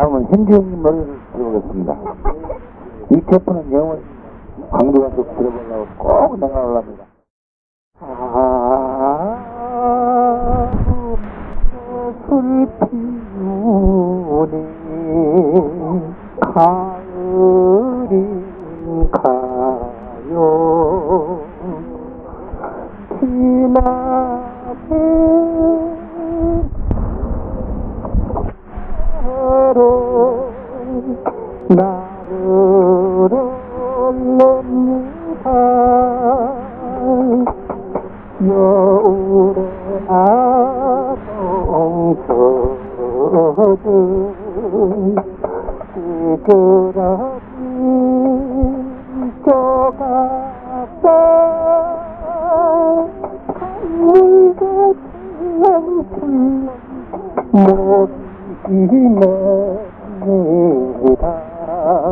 다음은 현주님 노래를 들어보겠습니다. 이 태포는 영원 광주가 좀 들어보려고 꼭 생각을 합니다. 아, 슬 피우네 가을이 가요 지나게 나로 나를 올립니다 여울에 아동서든 찌그러진 조각과 강물 같은 이리 멀리 가라